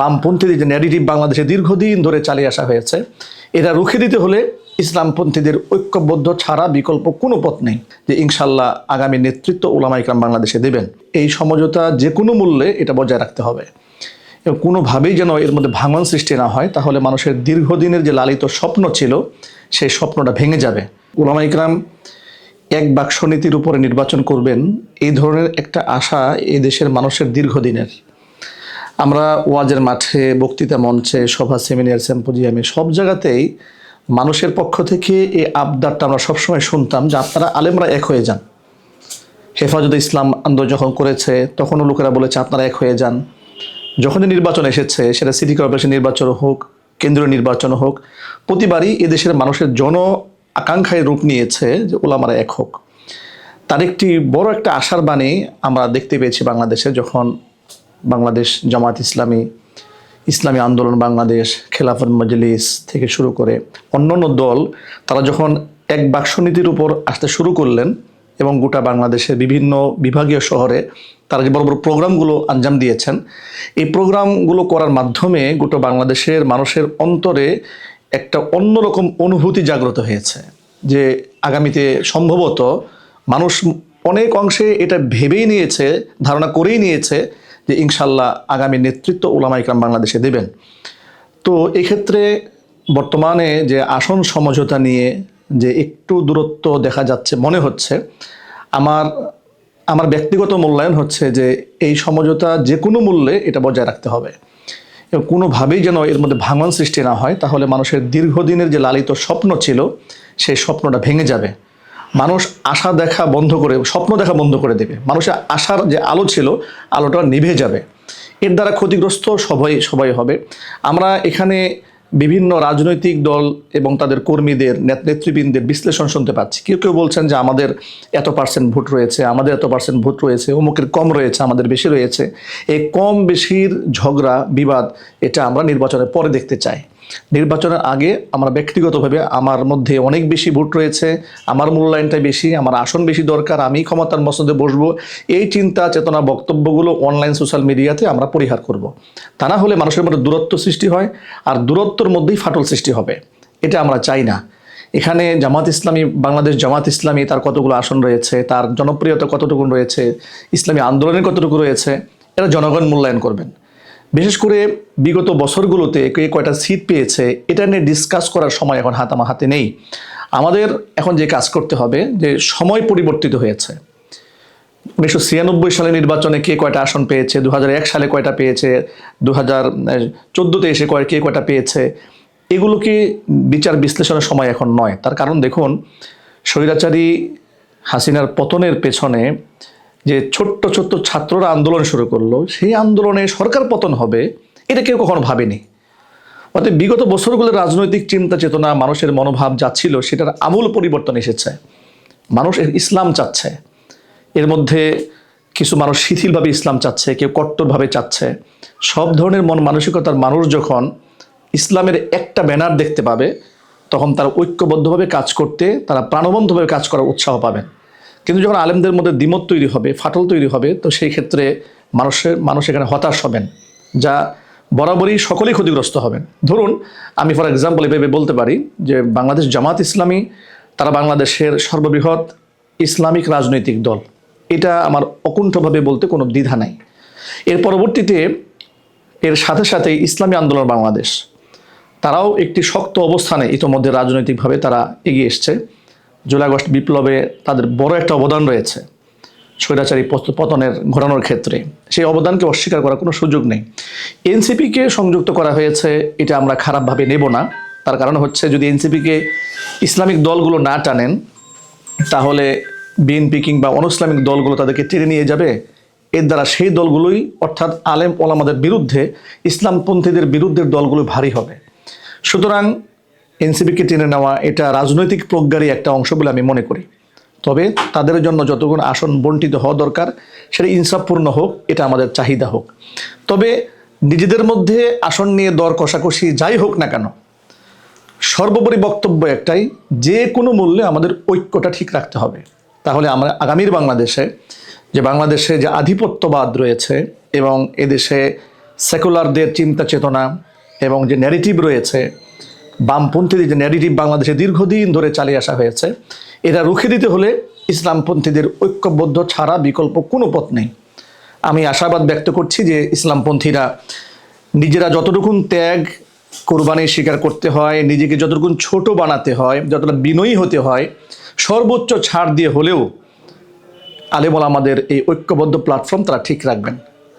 বামপন্থীদের যে ন্যারেটিভ বাংলাদেশে দীর্ঘদিন ধরে চালিয়ে আসা হয়েছে, এটা রুখে দিতে হলে ইসলামপন্থীদের ঐক্যবদ্ধ ছাড়া বিকল্প কোনো পথ নেই যে ইনশাল্লাহ আগামী নেতৃত্ব ওলামা ইকরাম বাংলাদেশে দেবেন। এই সমঝোতা যে কোনো মূল্যে এটা বজায় রাখতে হবে। এবং কোনোভাবেই যেন এর মধ্যে ভাঙন সৃষ্টি না হয়, তাহলে মানুষের দীর্ঘদিনের যে লালিত স্বপ্ন ছিল, সেই স্বপ্নটা ভেঙে যাবে। ওলামা ইকরাম এক বাক্স নীতির উপরে নির্বাচন করবেন, এই ধরনের একটা আশা এই দেশের মানুষের দীর্ঘদিনের। আমরা ওয়াজের মাঠে, বক্তৃতা মঞ্চে, সভা সেমিনার স্যাম্পোজিয়ামে সব জায়গাতেই মানুষের পক্ষ থেকে এই আবদারটা আমরা সবসময় শুনতাম যে আপনারা আলেমরা এক হয়ে যান। হেফাজত ইসলাম আন্দোলন যখন করেছে, তখনও লোকেরা বলেছে আপনারা এক হয়ে যান। যখনই নির্বাচন এসেছে, সেটা সিটি কর্পোরেশন নির্বাচন হোক, কেন্দ্রীয় নির্বাচন হোক, প্রতিবারই এদেশের মানুষের জন আকাঙ্ক্ষায় রূপ নিয়েছে যে ওলামারা এক হোক। তার একটি বড় একটা আশার বাণী আমরা দেখতে পেয়েছি বাংলাদেশে যখন বাংলাদেশ জামাত ইসলামী ইসলামী আন্দোলন বাংলাদেশ, খেলাফত মজলিস থেকে শুরু করে অন্যান্য দল, তারা যখন এক বাক্সনীতির উপর আসতে শুরু করলেন এবং গোটা বাংলাদেশের বিভিন্ন বিভাগীয় শহরে তারা যে বড় বড় প্রোগ্রামগুলো আঞ্জাম দিয়েছেন, এই প্রোগ্রামগুলো করার মাধ্যমে গোটা বাংলাদেশের মানুষের অন্তরে একটা অন্যরকম অনুভূতি জাগ্রত হয়েছে যে আগামীতে সম্ভবত মানুষ অনেক অংশে এটা ভেবেই নিয়েছে, ধারণা করেই নিয়েছে যে ইনশাল্লাহ আগামী নেতৃত্ব ওলামা ইকরাম বাংলাদেশে দেবেন। তো এক্ষেত্রে বর্তমানে যে আসন সমঝোতা নিয়ে যে একটু দূরত্ব দেখা যাচ্ছে, মনে হচ্ছে, আমার আমার ব্যক্তিগত মূল্যায়ন হচ্ছে যে এই সমঝোতা যে কোনো মূল্যে এটা বজায় রাখতে হবে। এবং কোনোভাবেই যেন এর মধ্যে ভাঙন সৃষ্টি না হয়, তাহলে মানুষের দীর্ঘদিনের যে লালিত স্বপ্ন ছিল, সেই স্বপ্নটা ভেঙে যাবে। মানুষ আশা দেখা বন্ধ করে, স্বপ্ন দেখা বন্ধ করে দেবে। মানুষের আশার যে আলো ছিল, আলোটা নিভে যাবে। এর দ্বারা ক্ষতিগ্রস্ত সবাই সবাই হবে। আমরা এখানে বিভিন্ন রাজনৈতিক দল এবং তাদের কর্মীদের, নেত- নেতৃবৃন্দের বিশ্লেষণ শুনতে পাচ্ছি। কেউ কেউ বলছেন যে আমাদের এত পার্সেন্ট ভোট রয়েছে, আমাদের এত পার্সেন্ট ভোট রয়েছে, অমুকের কম রয়েছে, আমাদের বেশি রয়েছে। এই কম বেশির ঝগড়া, বিবাদ, এটা আমরা নির্বাচনের পরে দেখতে চাই। নির্বাচনের আগে আমরা ব্যক্তিগতভাবে আমার মধ্যে অনেক বেশি ভোট রয়েছে, আমার মূল্যায়নটা বেশি, আমার আসন বেশি দরকার, আমি ক্ষমতার মসনদে বসবো, এই চিন্তা, চেতনা, বক্তব্যগুলো অনলাইন সোশ্যাল মিডিয়াতে আমরা পরিহার করব। তা না হলে মানুষের মধ্যে দূরত্ব সৃষ্টি হয় আর দূরত্বর মধ্যেই ফাটল সৃষ্টি হবে। এটা আমরা চাই না। এখানে জামাত ইসলামী, বাংলাদেশ জামাত ইসলামী তার কতগুলো আসন রয়েছে, তার জনপ্রিয়তা কতটুকু রয়েছে, ইসলামী আন্দোলনের কতটুকু রয়েছে এটা জনগণ মূল্যায়ন করবেন। বিশেষ করে বিগত বছরগুলোতে কে কয়টা সিট পেয়েছে, এটা নিয়ে ডিসকাস করার সময় এখন হাত আমার হাতে নেই। আমাদের এখন যে কাজ করতে হবে, যে সময় পরিবর্তিত হয়েছে। উনিশশো ছিয়ানব্বই সালে নির্বাচনে কে কয়টা আসন পেয়েছে দু হাজার এক সালে কয়টা পেয়েছে দু হাজার চোদ্দোতে এসে কয়, কে কয়টা পেয়েছে এগুলোকে বিচার বিশ্লেষণের সময় এখন নয়। তার কারণ দেখুন, স্বৈরাচারী হাসিনার পতনের পেছনে যে ছোট্ট ছোট্ট ছাত্ররা আন্দোলন শুরু করল, সেই আন্দোলনে সরকার পতন হবে, এটা কেউ কখনো ভাবেনি। অর্থাৎ বিগত বছরগুলো রাজনৈতিক চিন্তা চেতনা, মানুষের মনোভাব যা ছিল, সেটার আমূল পরিবর্তন এসেছে। মানুষ ইসলাম চাচ্ছে। এর মধ্যে কিছু মানুষ শিথিলভাবে ইসলাম চাচ্ছে, কেউ কট্টরভাবে চাচ্ছে। সব ধরনের মন মানসিকতার মানুষ যখন ইসলামের একটা ব্যানার দেখতে পাবে, তখন তারা ঐক্যবদ্ধভাবে কাজ করতে, তারা প্রাণবন্ধভাবে কাজ করার উৎসাহ পাবেন। কিন্তু যখন আলেমদের মধ্যে দ্বিমত তৈরি হবে, ফাটল তৈরি হবে, তো সেই ক্ষেত্রে মানুষের, মানুষ এখানে হতাশ হবেন, যা বরাবরই সকলেই ক্ষতিগ্রস্ত হবেন। ধরুন, আমি ফর এক্সাম্পল এভাবে বলতে পারি যে বাংলাদেশ জামাত ইসলামী, তারা বাংলাদেশের সর্ববৃহৎ ইসলামিক রাজনৈতিক দল। এটা আমার অকুণ্ঠভাবে বলতে কোনো দ্বিধা নাই। এর পরবর্তীতে, এর সাথে সাথে ইসলামী আন্দোলন বাংলাদেশ। তারাও একটি শক্ত অবস্থানে ইতোমধ্যে রাজনৈতিকভাবে তারা এগিয়ে এসছে। জুলাই আগস্ট বিপ্লবে তাদের বড় একটা অবদান রয়েছে। স্বৈরাচারী পত- পতনের ঘটানোর ক্ষেত্রে। সেই অবদানকে অস্বীকার করার কোনো সুযোগ নেই। এনসিপিকে সংযুক্ত করা হয়েছে, এটা আমরা খারাপভাবে নেব না। তার কারণ হচ্ছে, যদি এনসিপিকে ইসলামিক দলগুলো না টানেন, তাহলে বিএনপি কিংবা অনইসলামিক দলগুলো তাদেরকে টেনে নিয়ে যাবে। এর দ্বারা সেই দলগুলোই, অর্থাৎ আলেম ওলামাদের বিরুদ্ধে, ইসলামপন্থীদের বিরুদ্ধে দলগুলো ভারী হবে। সুতরাং এনসিপিকে টেনে নেওয়া এটা রাজনৈতিক প্রজ্ঞারই একটা অংশ বলে আমি মনে করি। তবে তাদের জন্য যতগুলো আসন বন্টিত হওয়া দরকার, সেটা ইনসাফপূর্ণ হোক, এটা আমাদের চাহিদা হোক। তবে নিজেদের মধ্যে আসন নিয়ে দর কষাকষি যাই হোক না কেন, সর্বোপরি বক্তব্য একটাই, যে কোনো মূল্যে আমাদের ঐক্যটা ঠিক রাখতে হবে। তাহলে আমরা আগামীর বাংলাদেশে, যে বাংলাদেশে যে আধিপত্যবাদ রয়েছে এবং এদেশে সেকুলারদের চিন্তা চেতনা এবং যে ন্যারেটিভ রয়েছে বামপন্থীদের যে ন্যারেটিভ বাংলাদেশে দীর্ঘদিন ধরে চালিয়ে আসা হয়েছে, এটা রুখে দিতে হলে ইসলামপন্থীদের ঐক্যবদ্ধ ছাড়া বিকল্প কোনো পথ নেই। আমি আশাবাদ ব্যক্ত করছি যে ইসলামপন্থীরা নিজেরা যতটুকুন ত্যাগ, কোরবানি স্বীকার করতে হয়, নিজেকে যতটুকুন ছোট বানাতে হয়, যতটা বিনয়ী হতে হয়, সর্বোচ্চ ছাড় দিয়ে হলেও আলেমল আমাদের এই ঐক্যবদ্ধ প্ল্যাটফর্ম তারা ঠিক রাখবেন।